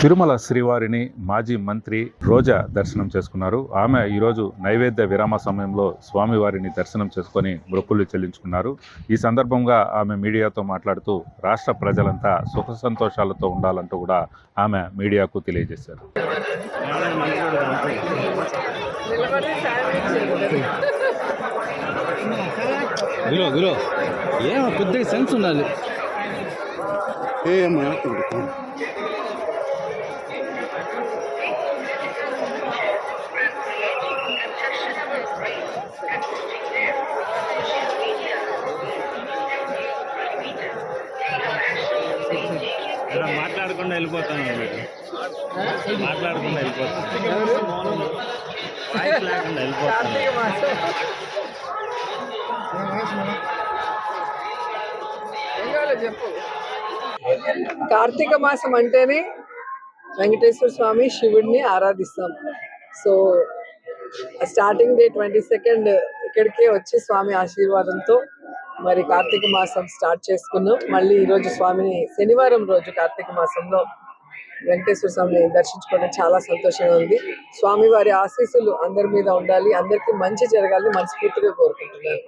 తిరుమల శ్రీవారిని మాజీ మంత్రి రోజా దర్శనం చేసుకున్నారు. ఆమె ఈరోజు నైవేద్య విరామ సమయంలో స్వామివారిని దర్శనం చేసుకొని మొక్కులు చెల్లించుకున్నారు. ఈ సందర్భంగా ఆమె మీడియాతో మాట్లాడుతూ రాష్ట్ర ప్రజలంతా సుఖ సంతోషాలతో ఉండాలంటూ కూడా ఆమె మీడియాకు తెలియజేశారు. కొద్దిగా సెన్స్ ఉండాలి. ఏమో ఇలా మాట్లాడకుండా వెళ్ళిపోతాను మీరు మాట్లాడకుండా వెళ్ళిపోతాను. లేకుండా వెళ్ళిపోతాను. కార్తీక మాసం అంటేనే వెంకటేశ్వర స్వామి శివుడిని ఆరాధిస్తాం. So starting day twenty second ఇక్కడికే వచ్చి స్వామి ఆశీర్వాదంతో మరి కార్తీక మాసం స్టార్ట్ చేసుకున్నాం. మళ్ళీ ఈరోజు స్వామిని శనివారం రోజు కార్తీక మాసంలో వెంకటేశ్వర స్వామిని దర్శించుకోవడం చాలా సంతోషంగా ఉంది. స్వామి వారి ఆశీస్సులు అందరి మీద ఉండాలి. అందరికీ మంచి జరగాలని మనస్ఫూర్తిగా కోరుకుంటున్నాను.